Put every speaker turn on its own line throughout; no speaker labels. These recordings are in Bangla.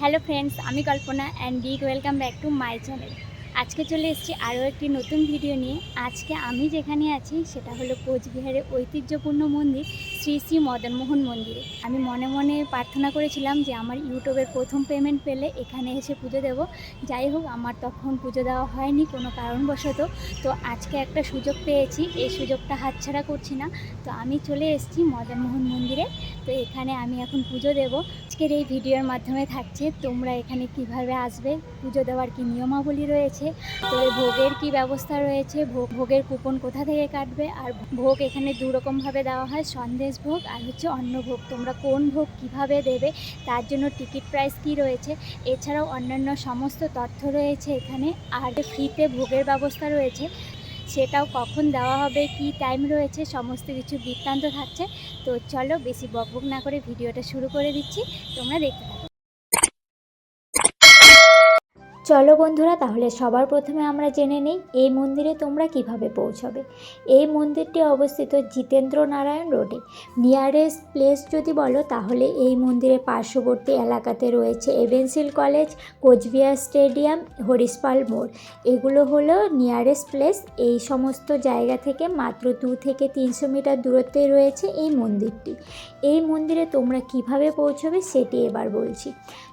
হ্যালো ফ্রেন্ডস আমি Kalpana and big welcome back to my channel আজকে চলে এসছি আরও একটি নতুন ভিডিও নিয়ে। আজকে আমি যেখানে আছি, সেটা হলো কোচবিহারের ঐতিহ্যপূর্ণ মন্দির শ্রী শ্রী মদনমোহন মন্দিরে। আমি মনে মনে প্রার্থনা করেছিলাম যে আমার ইউটিউবের প্রথম পেমেন্ট পেলে এখানে এসে পুজো দেব। যাই হোক, আমার তখন পুজো দেওয়া হয়নি কোনো কারণবশত। তো আজকে একটা সুযোগ পেয়েছি, এই সুযোগটা হাতছাড়া করছি না। তো আমি চলে এসেছি মদনমোহন মন্দিরে। তো এখানে আমি এখন পুজো দেব। আজকের এই ভিডিওর মাধ্যমে থাকছে, তোমরা এখানে কীভাবে আসবে, পুজো দেওয়ার কি নিয়মাবলী রয়েছে তো ভোগের কি ব্যবস্থা রয়েছে, ভোগ ভোগের কুপন কোথা থেকে কাটবে, আর ভোগ এখানে দু রকমভাবে দেওয়া হয়, সন্দেশ ভোগ আর হচ্ছে অন্নভোগ তোমরা কোন ভোগ কীভাবে দেবে, তার জন্য টিকিট প্রাইস কি রয়েছে, এছাড়াও অন্যান্য সমস্ত তথ্য রয়েছে এখানে, আর ফ্রিতে ভোগের ব্যবস্থা রয়েছে, সেটাও কখন দেওয়া হবে, কি টাইম রয়েছে, সমস্ত কিছু বৃত্তান্ত থাকছে, তো চলো বেশি বকবক না করে ভিডিওটা শুরু করে দিচ্ছি, তোমরা দেখতে থাকো চলো বন্ধুরা, তাহলে সবার প্রথমে আমরা জেনে নিই এই মন্দিরে তোমরা কীভাবে পৌঁছবে। এই মন্দিরটি অবস্থিত জিতেন্দ্র নারায়ণ রোডে। নিয়ারেস্ট প্লেস যদি বলো, তাহলে এই মন্দিরের পার্শ্ববর্তী এলাকাতে রয়েছে এভেন্সিল কলেজ কোচবিহার স্টেডিয়াম হরিশপাল মোড় এগুলো হলো নিয়ারেস্ট প্লেস এই সমস্ত জায়গা থেকে মাত্র দু থেকে তিনশো মিটার দূরত্বে রয়েছে এই মন্দিরটি। এই মন্দিরে তোমরা কীভাবে পৌঁছবে সেটি এবার বলছি।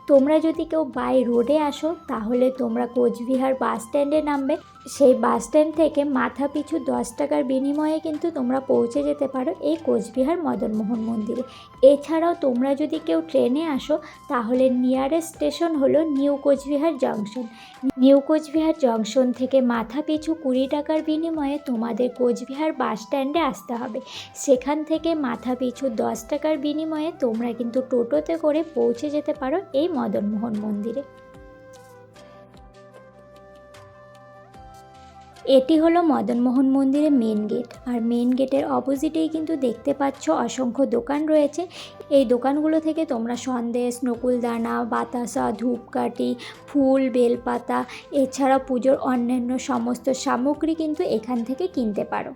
তোমরা যদি কেউ বাই রোডে আসো তাহলে তোমরা কোচবিহার বাস স্ট্যান্ডে নামবে। সেই বাস স্ট্যান্ড থেকে মাথা পিছু দশ টাকার বিনিময়ে কিন্তু তোমরা পৌঁছে যেতে পারো এই কোচবিহার মদনমোহন মন্দিরে। এছাড়াও তোমরা যদি কেউ ট্রেনে আসো, তাহলে নিয়ারেস্ট স্টেশন হলো new Cooch Behar junction. New Cooch Behar junction থেকে মাথা পিছু কুড়ি টাকার বিনিময়ে তোমাদের কোচবিহার বাস স্ট্যান্ডে আসতে হবে। সেখান থেকে মাথা পিছু দশ টাকার বিনিময়ে তোমরা কিন্তু টোটোতে করে পৌঁছে যেতে পারো এই মদনমোহন মন্দিরে। এটি হলো মদনমোহন মন্দিরের মেন গেট আর মেন গেটের অপোজিটেই কিন্তু দেখতে পাচ্ছ অসংখ্য দোকান রয়েছে। এই দোকানগুলো থেকে তোমরা সন্দেশ, নকুলদানা, বাতাসা, ধূপকাঠি, ফুল, বেলপাতা এছাড়া পুজোর অন্যান্য সমস্ত সামগ্রী কিন্তু এখান থেকে কিনতে পারো।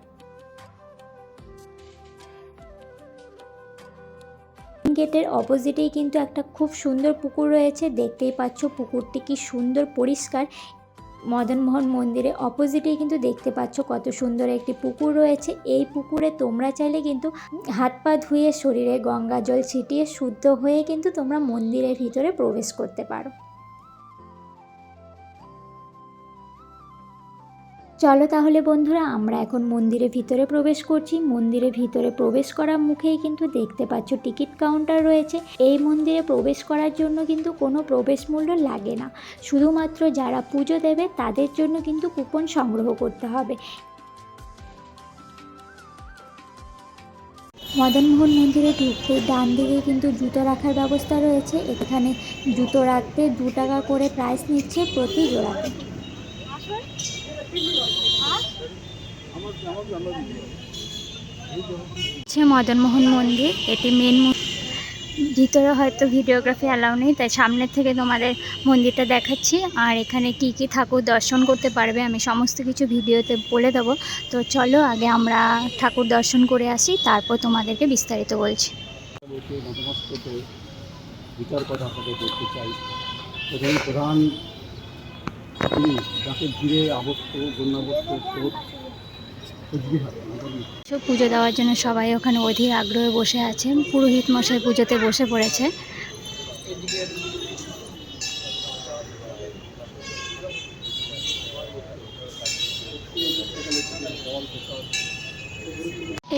গেটের অপোজিটেই কিন্তু একটা খুব সুন্দর পুকুর রয়েছে। দেখতেই পাচ্ছ পুকুরটি কি সুন্দর পরিষ্কার। মদনমোহন মন্দিরে অপোজিটেই কিন্তু দেখতে পাচ্ছ কত সুন্দর একটি পুকুর রয়েছে। এই পুকুরে তোমরা চাইলে কিন্তু হাত পা ধুয়ে শরীরে গঙ্গা জল ছিটিয়ে শুদ্ধ হয়ে কিন্তু তোমরা মন্দিরের ভিতরে প্রবেশ করতে পারো। চলো তাহলে বন্ধুরা, আমরা এখন মন্দিরের ভিতরে প্রবেশ করছি। মন্দিরের ভিতরে প্রবেশ করার মুখেই কিন্তু দেখতে পাচ্ছ টিকিট কাউন্টার রয়েছে। এই মন্দিরে প্রবেশ করার জন্য কিন্তু কোনো প্রবেশ মূল্য লাগে না। শুধুমাত্র যারা পুজো দেবে, তাদের জন্য কিন্তু কুপন সংগ্রহ করতে হবে। মদনমোহন মন্দিরে ঢুকতে ডান দিকে কিন্তু জুতো রাখার ব্যবস্থা রয়েছে। এখানে জুতো রাখতে দু টাকা করে প্রাইস নিচ্ছে প্রতি জোড়াতে। হচ্ছে মদনমোহন মন্দির, এটি মেন ভিতরে হয়তো ভিডিওগ্রাফি অ্যালাউ নেই, তাই সামনের থেকে তোমাদের মন্দিরটা দেখাচ্ছি। আর এখানে কি কি ঠাকুর দর্শন করতে পারবে, আমি সমস্ত কিছু ভিডিওতে বলে দেবো। তো চলো, আগে আমরা ঠাকুর দর্শন করে আসি, তারপর তোমাদেরকে বিস্তারিত বলছি।
প্রধান যাকে ঘিরে স্রোত
সব পুজো দেওয়ার জন্য সবাই ওখানে অধীর আগ্রহে বসে আছে। পুরোহিত মশাই পুজোতে বসে পড়েছে।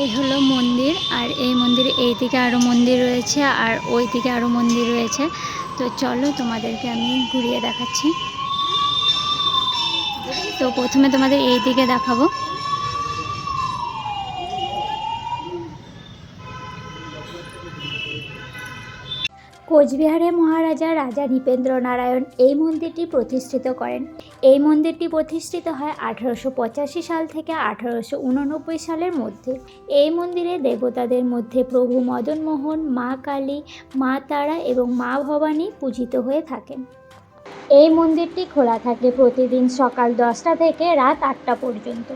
এই হলো মন্দির, আর এই মন্দিরে এই দিকে আরও মন্দির রয়েছে, আর ওই দিকে আরও মন্দির রয়েছে। তো চলো তোমাদেরকে আমি ঘুরিয়ে দেখাচ্ছি। তো প্রথমে তোমাদের এই দিকে দেখাবো। কোচবিহারের মহারাজা রাজা নৃপেন্দ্র নারায়ণ এই মন্দিরটি প্রতিষ্ঠিত করেন। এই মন্দিরটি প্রতিষ্ঠিত হয় আঠারোশো পঁচাশি সাল থেকে আঠারোশো উননব্বই সালের মধ্যে। এই মন্দিরে দেবতাদের মধ্যে প্রভু মদনমোহন, মা কালী, মা তারা এবং মা ভবানী পূজিত হয়ে থাকেন। এই মন্দিরটি খোলা থাকে প্রতিদিন সকাল দশটা থেকে রাত আটটা পর্যন্ত।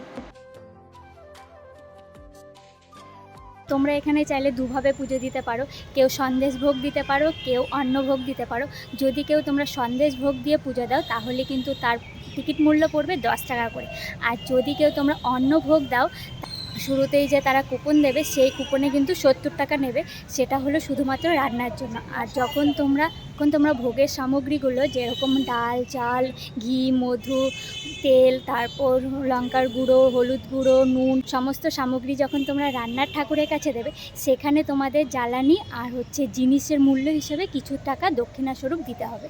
তোমরা এখানে চাইলে দুভাবে পুজো দিতে পারো। কেউ সন্দেশ ভোগ দিতে পারো, কেউ অন্ন ভোগ দিতে পারো। যদি কেউ তোমরা সন্দেশ ভোগ দিয়ে পুজো দাও, তাহলে কিন্তু তার টিকিট মূল্য পড়বে দশ টাকা করে। আর যদি কেউ তোমরা অন্ন ভোগ দাও শুরুতেই যে তারা কুপন দেবে, সেই কুপনে কিন্তু সত্তর টাকা নেবে। সেটা হলো শুধুমাত্র রান্নার জন্য। আর যখন তোমরা এখন তোমরা ভোগের সামগ্রীগুলো যেরকম ডাল, চাল, ঘি, মধু, তেল, তারপর লঙ্কার গুঁড়ো, হলুদ গুঁড়ো, নুন, সমস্ত সামগ্রী যখন তোমরা রান্নার ঠাকুরের কাছে দেবে, সেখানে তোমাদের জ্বালানি আর হচ্ছে জিনিসের মূল্য হিসেবে কিছু টাকা দক্ষিণাস্বরূপ দিতে হবে।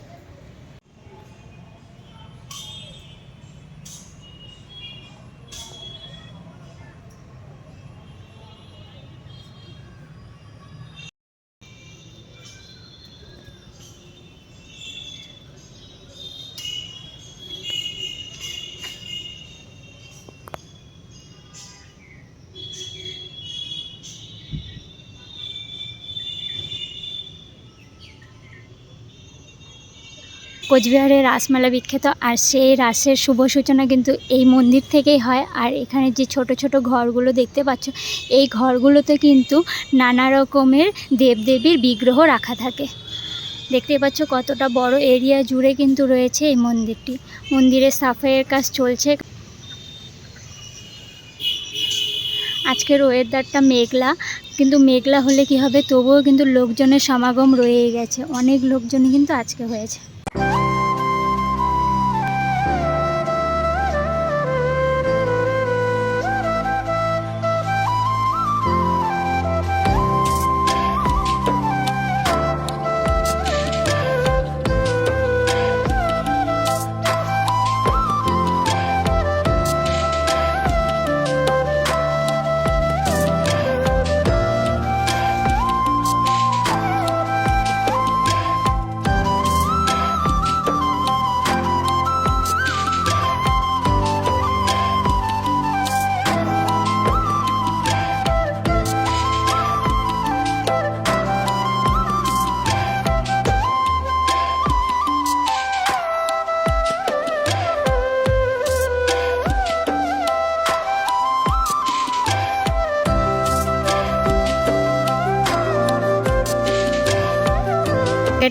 কোচবিহারের রাসমেলা বিখ্যাত আর সেই রাসের শুভ সূচনা কিন্তু এই মন্দির থেকেই হয়। আর এখানে যে ছোট ছোট ঘরগুলো দেখতে পাচ্ছ, এই ঘরগুলোতে কিন্তু নানা রকমের দেবদেবীর বিগ্রহ রাখা থাকে। দেখতে পাচ্ছ কতটা বড় এরিয়া জুড়ে কিন্তু রয়েছে এই মন্দিরটি। মন্দিরের সাফাইয়ের কাজ চলছে। আজকের ওয়েদারটা মেঘলা, কিন্তু মেঘলা হলে কি হবে? তবুও কিন্তু লোকজনের সমাগম রয়েই গেছে। অনেক লোকজনই কিন্তু আজকে হয়েছে। Oh.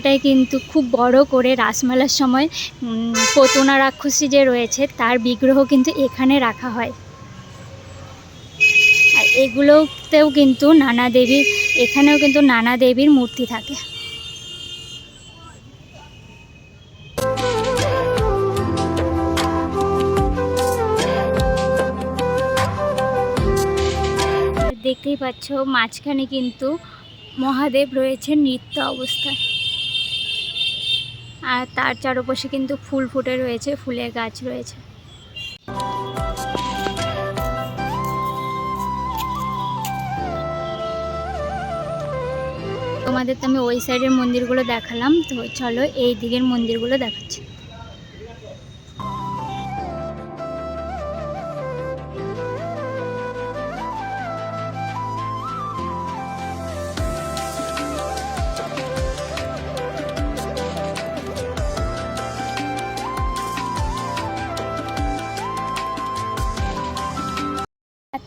এটাই কিন্তু খুব বড় করে রাসমেলার সময় পতনা রাক্ষসী যে রয়েছে, তার বিগ্রহ কিন্তু এখানে রাখা হয়। আর এগুলোতেও কিন্তু নানা দেবীর এখানেও কিন্তু নানা দেবীর মূর্তি থাকে। দেখতেই পাচ্ছ, মাঝখানে কিন্তু মহাদেব রয়েছে নৃত্য অবস্থায়। আর তার চারপাশে কিন্তু ফুল ফুটে রয়েছে, ফুলের গাছ রয়েছে। তোমাদের তো আমি ওই সাইডের মন্দিরগুলো দেখালাম, তো চলো এই দিকের মন্দিরগুলো দেখাচ্ছি।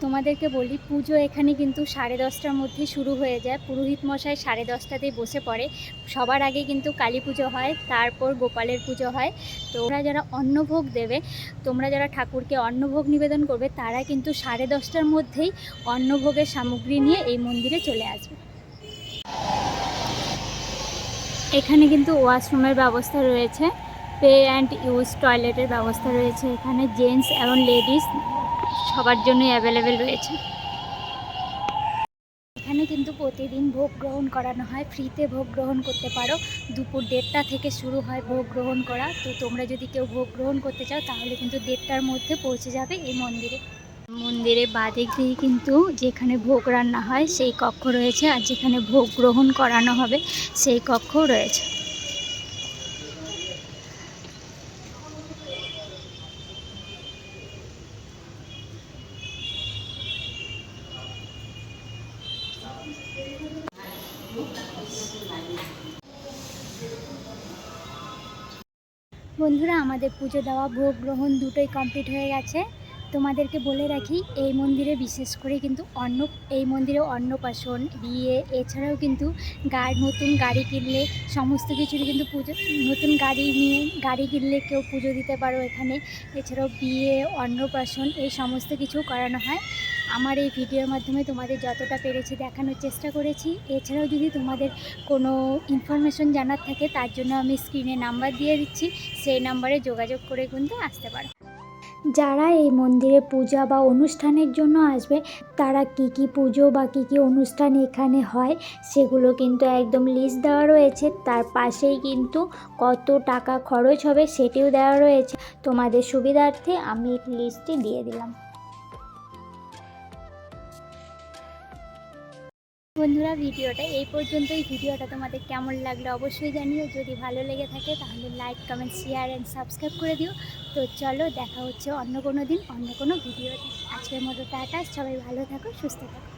তোমাদেরকে বলি, পুজো এখানে কিন্তু সাড়ে দশটার মধ্যে শুরু হয়ে যায়। পুরোহিত মশাই সাড়ে দশটাতেই বসে পড়ে। সবার আগে কিন্তু কালী পুজো হয়, তারপর গোপালের পুজো হয়। তোমরা যারা অন্নভোগ দেবে, তোমরা যারা ঠাকুরকে অন্নভোগ নিবেদন করবে, তারা কিন্তু সাড়ে দশটার মধ্যেই অন্নভোগের সামগ্রী নিয়ে এই মন্দিরে চলে আসবে। এখানে কিন্তু ওয়াশরুমের ব্যবস্থা রয়েছে, পে অ্যান্ড ইউজ টয়লেটের ব্যবস্থা রয়েছে এখানে, জেন্টস এবং লেডিস সবার জন্যই অ্যাভেলেবেল রয়েছে। এখানে কিন্তু প্রতিদিন ভোগ গ্রহণ করানো হয়। ফ্রিতে ভোগ গ্রহণ করতে পারো। দুপুর দেড়টা থেকে শুরু হয় ভোগ গ্রহণ করা। তো তোমরা যদি কেউ ভোগ গ্রহণ করতে চাও, তাহলে কিন্তু দেড়টার মধ্যে পৌঁছে যাবে এই মন্দিরে। মন্দিরে বাদিক দিয়ে কিন্তু যেখানে ভোগ রান্না হয়, সেই কক্ষ রয়েছে। আর যেখানে ভোগ গ্রহণ করানো হবে, সেই কক্ষও রয়েছে। বন্ধুরা আমাদের পুজো দেওয়া ভোগ গ্রহণ দুটোই কমপ্লিট হয়ে গেছে। তোমাদেরকে বলে রাখি, এই মন্দিরে বিশেষ করে কিন্তু অন্ন, এই মন্দিরে অন্নপ্রাশন, বিয়ে, এছাড়াও কিন্তু গাড়ি, নতুন গাড়ি কিনলে সমস্ত কিছুরই কিন্তু পুজো, নতুন গাড়ি নিয়ে, গাড়ি কিনলে কেউ পুজো দিতে পারো এখানে। এছাড়াও বিয়ে, অন্নপ্রাশন, এই সমস্ত কিছু করানো হয়। আমার এই ভিডিওর মাধ্যমে তোমাদের যতটা পেরেছি দেখানোর চেষ্টা করেছি। এছাড়াও যদি তোমাদের কোনো ইনফরমেশন জানার থাকে, তার জন্য আমি স্ক্রিনে নাম্বার দিয়ে দিচ্ছি। সেই নাম্বারে যোগাযোগ করে কিন্তু আসতে পারো।
যারা এই মন্দিরে পূজা বা অনুষ্ঠানের জন্য আসবে, তারা কি কি পুজো বা কি কি অনুষ্ঠান এখানে হয় সেগুলো কিন্তু একদম লিস্ট দেওয়া রয়েছে। তার পাশেই কিন্তু কত টাকা খরচ হবে সেটিও দেওয়া রয়েছে। তোমাদের সুবিধার্থে আমি লিস্টটি দিয়ে দিলাম।
বন্ধুরা, ভিডিওটা এই পর্যন্তই। ভিডিওটা তোমাদের কেমন লাগল অবশ্যই জানিও। যদি ভালো লেগে থাকে তাহলে like comment share and subscribe করে দিও। তো চলো, দেখা হচ্ছে অন্য কোনো দিন, অন্য কোনো ভিডিও আজকের মতো টাটা, সবাই ভালো থাকো, সুস্থ থাকো।